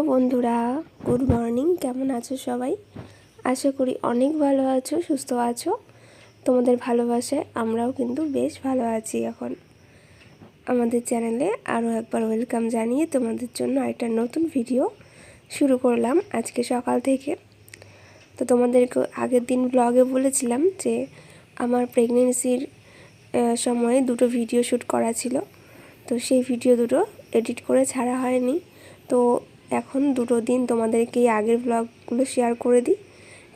বন্ধুরা, good morning. কেমন আছো সবাই? আশা করি অনেক ভালো আছো, সুস্থ আছো। তোমাদের ভালোবাসায় আমরাও কিন্তু বেশ ভালো আছি এখন। আমাদের চ্যানেলে আরও একবার ওয়েলকাম জানিয়ে তোমাদের জন্য একটা নতুন ভিডিও শুরু করলাম আজকে সকাল থেকে। তো তোমাদেরকে আগের দিন ব্লগে বলেছিলাম যে, আমার প্রেগনেন্সির সময়ে দুটো ভিডিও শ্যুট করা ছিল। তো সেই ভিডিও দুটো এডিট করে ছাড়া হয়নি। তো এখন দুটো দিন তোমাদেরকে এই আগের ব্লগগুলো শেয়ার করে দিই।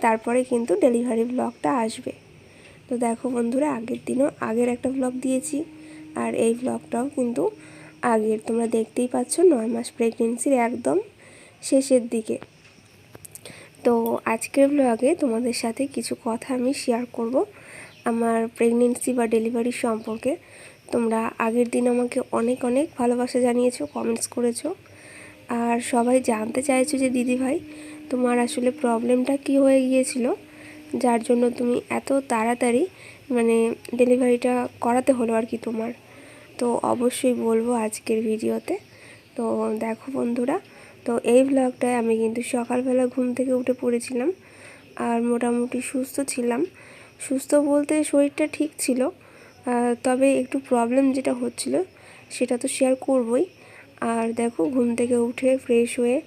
তারপরে কিন্তু ডেলিভারি ব্লগটা আসবে। তো দেখো বন্ধুরা, আগের দিনও আগের একটা ব্লগ দিয়েছি। আর এই ব্লগটাও কিন্তু আগের। তোমরা দেখতেই পাচ্ছ নয় মাস প্রেগনেন্সির একদম শেষের দিকে। তো আজকের ব্লগে তোমাদের সাথে কিছু কথা আমি শেয়ার করব আমার প্রেগনেন্সি বা ডেলিভারি সম্পর্কে। তোমরা আগের দিন আমাকে অনেক অনেক ভালোবাসা জানিয়েছো কমেন্টস করেছ। আর সবাই জানতে চাইছো যে দিদি ভাই তোমার আসলে প্রবলেমটা কি হয়ে গিয়েছিল? যার জন্য তুমি এত তাড়াতাড়ি মানে ডেলিভারিটা করাতে হলো আর কি তোমার। তো অবশ্যই বলব আজকের ভিডিওতে। তো দেখো বন্ধুরা, তো এই ব্লগটায় আমি কিন্তু সকালবেলা ঘুম থেকে উঠে পড়েছিলাম আর মোটামুটি সুস্থ ছিলাম। সুস্থ বলতে শরীরটা ঠিক ছিল তবে একটু প্রবলেম যেটা হচ্ছিল, সেটা তো শেয়ার করবই। আর দেখো, ঘুম থেকে উঠে ফ্রেশ হয়ে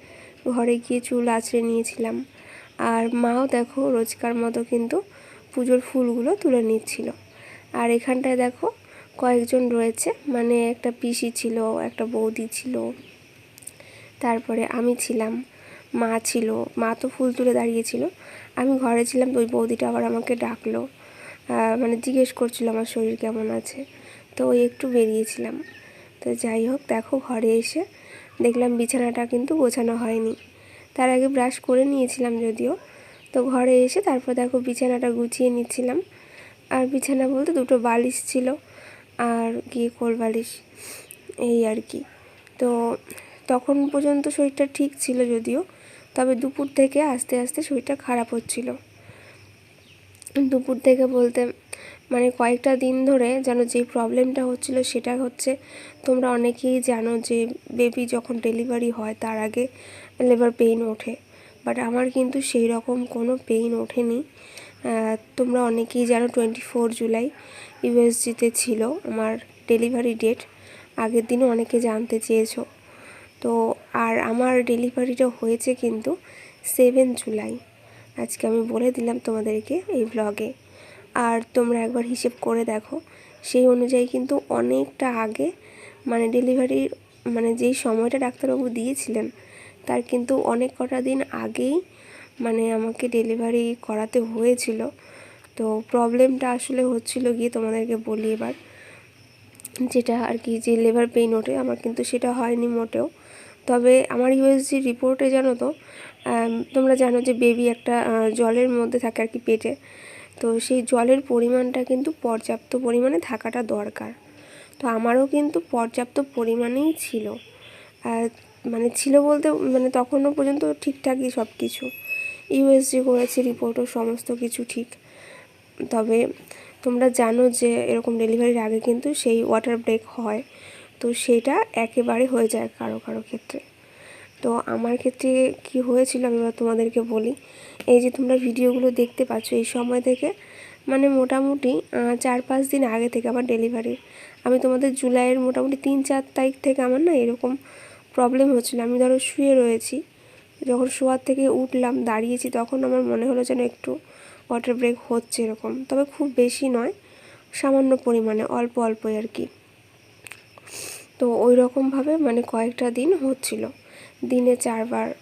ঘরে গিয়ে চুল আছড়ে নিয়েছিলাম। আর মাও দেখো, রোজকার মতো কিন্তু পুজোর ফুলগুলো তুলে নিচ্ছিল। আর এখানটায় দেখো, কয়েকজন রয়েছে মানে একটা পিসি ছিল, একটা বৌদি ছিল, তারপরে আমি ছিলাম, মা ছিল। মা তো ফুল তুলে দাঁড়িয়েছিল। আমি ঘরে ছিলাম তো ওই বৌদিটা আবার আমাকে ডাকলো। মানে জিজ্ঞেস করছিল, আমার শরীর কেমন আছে? তো ওই একটু বেরিয়েছিলাম। তো যাই হোক, দেখো ঘরে এসে দেখলাম বিছানাটা কিন্তু গোছানো হয়নি। তার আগে ব্রাশ করে নিয়েছিলাম যদিও। তো ঘরে এসে তারপর দেখো বিছানাটা গুছিয়ে নিচ্ছিলাম। আর বিছানা বলতে দুটো বালিশ ছিল আর গিয়ে কোল বালিশ, এই আর কি। তো তখন পর্যন্ত শরীরটা ঠিক ছিল যদিও, তবে দুপুর থেকে আস্তে আস্তে শরীরটা খারাপ হচ্ছিল। দুপুর থেকে বলতে মানে কয়েকটা দিন ধরে যেন যে প্রবলেমটা হচ্ছিল সেটা হচ্ছে, তোমরা অনেকেই জানো যে বেবি যখন ডেলিভারি হয় তার আগে লেবার পেইন ওঠে। বাট আমার কিন্তু সেই রকম কোনো পেইন ওঠেনি। তোমরা অনেকেই জানো টোয়েন্টি ফোর জুলাই ইউএসজিতে ছিল আমার ডেলিভারি ডেট আগের দিনও অনেকে জানতে চেয়েছো। তো আর আমার ডেলিভারিটা হয়েছে কিন্তু সেভেন জুলাই। আজকে আমি বলে দিলাম তোমাদেরকে এই ব্লগে আর তোমরা একবার হিসেব করে দেখো। সেই অনুযায়ী কিন্তু অনেকটা আগে মানে ডেলিভারির মানে যেই সময়টা ডাক্তারবাবু দিয়েছিলেন, তার কিন্তু অনেক কটা দিন আগেই মানে আমাকে ডেলিভারি করাতে হয়েছিল। তো প্রবলেমটা আসলে হচ্ছিল গিয়ে তোমাদেরকে বলি এবার, যেটা আর কি যে লেবার পেইন ওঠে, আমার কিন্তু সেটা হয়নি মোটেও। তবে আমার ইউএসজি রিপোর্টে জানো তো তোমরা জানো যে বেবি একটা জলের মধ্যে থাকে আর কি পেটে। তো সেই জলের পরিমাণটা কিন্তু পর্যাপ্ত পরিমাণে থাকাটা দরকার। তো আমারও কিন্তু পর্যাপ্ত পরিমাণেই ছিল। আর মানে ছিল বলতে মানে তখনও পর্যন্ত ঠিকঠাকই সব কিছু ইউএসজি করেছি, রিপোর্টও সমস্ত কিছু ঠিক। তবে তোমরা জানো যে এরকম ডেলিভারির আগে কিন্তু সেই ওয়াটার ব্রেক হয়। তো সেটা একেবারে হয়ে যায় কারও কারও ক্ষেত্রে। তো আমার ক্ষেত্রে কি হয়েছিল আমি তোমাদেরকে বলি। এই যে তোমরা ভিডিওগুলো দেখতে পাচ্ছ এই সময় থেকে মানে মোটামুটি চার পাঁচ দিন আগে থেকে আমার ডেলিভারি আমি তোমাদের জুলাইয়ের মোটামুটি তিন চার তারিখ থেকে আমার না এরকম প্রবলেম হচ্ছিল। আমি ধরো শুয়ে রয়েছি, যখন শোয়ার থেকে উঠলাম, দাঁড়িয়েছি, তখন আমার মনে হলো যেন একটু ওয়াটার ব্রেক হচ্ছে এরকম। তবে খুব বেশি নয়, সামান্য পরিমাণে অল্প অল্পই আর কি। তো ওই রকমভাবে মানে কয়েকটা দিন হচ্ছিল। দিনে চারবার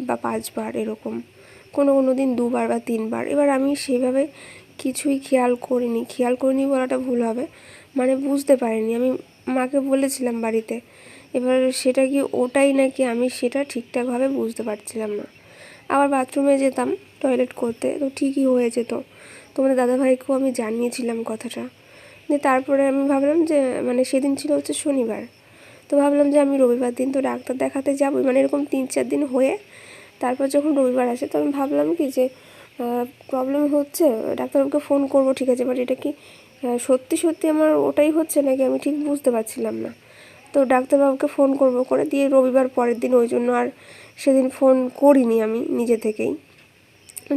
বা পাঁচবার এরকম। কোনো কোনো দিন দুবার বা তিনবার। এবার আমি সেইভাবে কিছুই খেয়াল করিনি। খেয়াল করিনি বলাটা ভুল হবে। মানে বুঝতে পারিনি। আমি মাকে বলেছিলাম বাড়িতে। এবার সেটা কি ওটাই নাকি আমি সেটা ঠিকঠাকভাবে বুঝতে পারছিলাম না। আবার বাথরুমে যেতাম টয়লেট করতে। তো ঠিকই হয়ে যেত। তোমাদের দাদাভাইকেও আমি জানিয়েছিলাম কথাটা। দিয়ে তারপরে আমি ভাবলাম যে মানে সেদিন ছিল হচ্ছে শনিবার। তো ভাবলাম যে আমি রবিবার দিন তো ডাক্তার দেখাতে যাবোই। মানে এরকম তিন চার দিন হয়ে তারপর যখন রবিবার আসে তো আমি ভাবলাম কি যে প্রবলেম হচ্ছে, ডাক্তারবাবুকে ফোন করব, ঠিক আছে বাট এটা কি সত্যি সত্যি আমার ওটাই হচ্ছে নাকি আমি ঠিক বুঝতে পারছিলাম না। তো ডাক্তারবাবুকে ফোন করব করে দিয়ে রবিবার পরের দিন ওই জন্য আর সেদিন ফোন করিনি আমি নিজে থেকেই।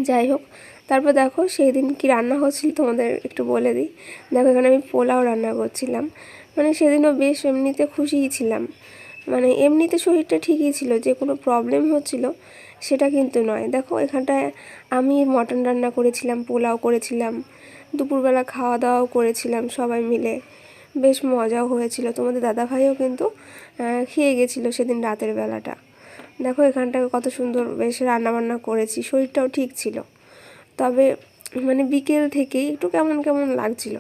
যাই হোক, তারপর দেখো সেই দিন কী রান্না হচ্ছিল তোমাদের একটু বলে দিই। দেখো এখানে আমি পোলাও রান্না করছিলাম। মানে সেদিনও বেশ এমনিতে খুশিই ছিলাম। মানে এমনিতে শরীরটা ঠিকই ছিল, যে কোনো প্রবলেম হচ্ছিল সেটা কিন্তু নয়। দেখো, এখানটায় আমি মটন রান্না করেছিলাম, পোলাও করেছিলাম, দুপুরবেলা খাওয়া দাওয়াও করেছিলাম সবাই মিলে। বেশ মজাও হয়েছিল। তোমাদের দাদাভাইও কিন্তু খেয়ে গেছিল সেদিন রাতের বেলাটা। দেখো, এখানটায় কত সুন্দর বেশ রান্নাবান্না করেছি, শরীরটাও ঠিক ছিল। তবে মানে বিকেল থেকেই একটু কেমন কেমন লাগছিল।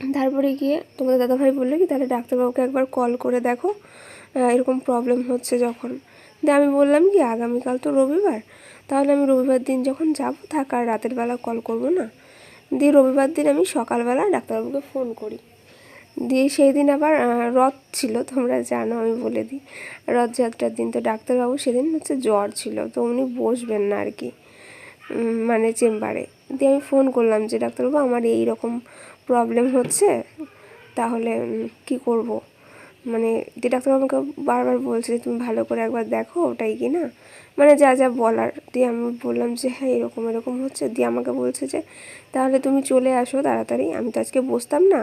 তারপরে গিয়ে তোমাদের দাদাভাই বলল কি, তাহলে ডাক্তারবাবুকে একবার কল করে দেখো এরকম প্রবলেম হচ্ছে যখন। দিয়ে আমি বললাম কি, আগামীকাল তো রবিবার, তাহলে আমি রবিবার দিন যখন যাব থাকার রাতের বেলা কল করব না। দিয়ে রবিবার দিন আমি সকালবেলা ডাক্তারবাবুকে ফোন করি। দিয়ে সেই দিন আবার রথ ছিল, তোমরা জানো আমি বলে দিই। রথযাত্রার দিন তো ডাক্তারবাবু, সেদিন হচ্ছে জ্বর ছিল, তো উনি বসবেন না আর কি মানে চেম্বারে। দিয়ে আমি ফোন করলাম যে, ডাক্তারবাবু, আমার এই রকম প্রবলেম হচ্ছে, তাহলে কি করব? মানে যে ডাক্তারবাবু আমাকে বারবার বলছে তুমি ভালো করে একবার দেখো ওটাই কি না? মানে যা যা বলার, দিয়ে আমি বললাম যে হ্যাঁ এরকম এরকম হচ্ছে। দিয়ে আমাকে বলছে যে, তাহলে তুমি চলে আসো তাড়াতাড়ি, আমি তো আজকে বসতাম না,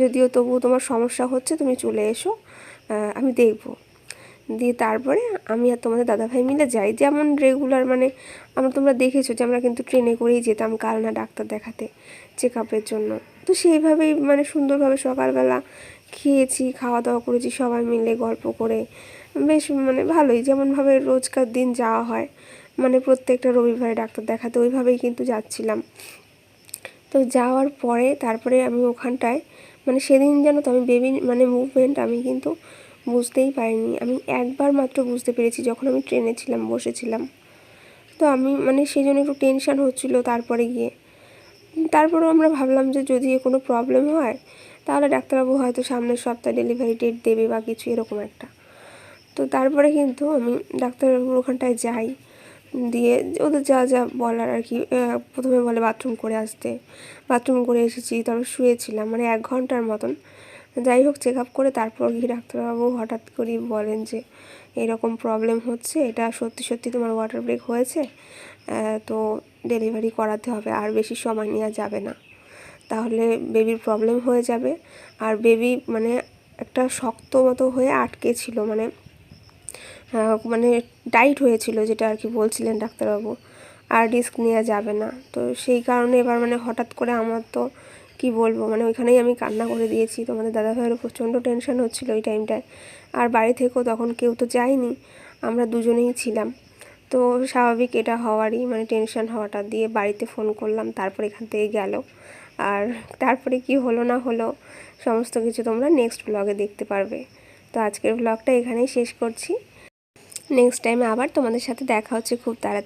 যদিও তবুও তোমার সমস্যা হচ্ছে, তুমি চলে এসো আমি দেখব। দিয়ে তারপরে আমি আর তোমাদের দাদাভাই মিলে যাই। যেমন রেগুলার মানে আমরা তোমরা দেখেছ যে আমরা কিন্তু ট্রেনে করেই যেতাম কালনা ডাক্তার দেখাতে চেক আপের জন্য। তো সেইভাবেই মানে সুন্দরভাবে সকালবেলা খেয়েছি খাওয়া দাওয়া করেছি, সবাই মিলে গল্প করে। বেশ মানে ভালোই, যেমনভাবে রোজকার দিন যাওয়া হয়। মানে প্রত্যেকটা রবিবারে ডাক্তার দেখাতে ওইভাবেই কিন্তু যাচ্ছিলাম। তো যাওয়ার পরে তারপরে আমি ওখানটায় মানে সেদিন যেন তো আমি বেবি মানে মুভমেন্ট আমি কিন্তু বুঝতেই পারিনি। আমি একবার মাত্র বুঝতে পেরেছি যখন আমি ট্রেনে ছিলাম, বসেছিলাম। তো আমি মানে সেই জন্য একটু টেনশান হচ্ছিল তারপরে গিয়ে। তারপরেও আমরা ভাবলাম যে যদি কোনো প্রবলেম হয়, তাহলে ডাক্তারবাবু হয়তো সামনের সপ্তাহে ডেলিভারি ডেট দেবে বা কিছু এরকম একটা। তো তারপরে কিন্তু আমি ডাক্তারবাবুর ওখানটায় যাই। দিয়ে ওদের যা যা বলার আর কি প্রথমে বলে বাথরুম করে আসতে। বাথরুম করে এসেছি, তারপর শুয়েছিলাম মানে এক ঘণ্টার মতন। যাই হোক চেক আপ করে তারপর গিয়ে ডাক্তারবাবু হঠাৎ করেই বলেন যে, এরকম প্রবলেম হচ্ছে, এটা সত্যি সত্যি তোমার ওয়াটার ব্রেক হয়েছে তো ডেলিভারি করাতে হবে, আর বেশি সময় নেওয়া যাবে না। তাহলে বেবির প্রবলেম হয়ে যাবে, আর বেবি মানে একটা শক্ত মতো হয়ে আটকে ছিল মানে মানে টাইট হয়েছিল, যেটা আর কি বলছিলেন ডাক্তারবাবু, আর রিস্ক নেওয়া যাবে না। তো সেই কারণে এবার মানে হঠাৎ করে আমার তো কি বলব? মানে ওইখানেই আমি কান্না করে দিয়েছি। তোমাদের দাদা ভাইয়েরও প্রচণ্ড টেনশন হচ্ছিল ওই টাইমটায় আর বাড়ি থেকেও তখন কেউ তো যায়নি। আমরা দুজনেই ছিলাম। তো স্বাভাবিক এটা হওয়ারই মানে টেনশন হওয়াটা। দিয়ে বাড়িতে ফোন করলাম, তারপর এখান থেকে গেল। আর তারপরে কি হলো না হলো, সমস্ত কিছু তোমরা নেক্সট ব্লগে দেখতে পারবে। তো আজকের ব্লগটা এখানেই শেষ করছি। নেক্সট টাইমে আবার তোমাদের সাথে দেখা হচ্ছে খুব তাড়াতাড়ি।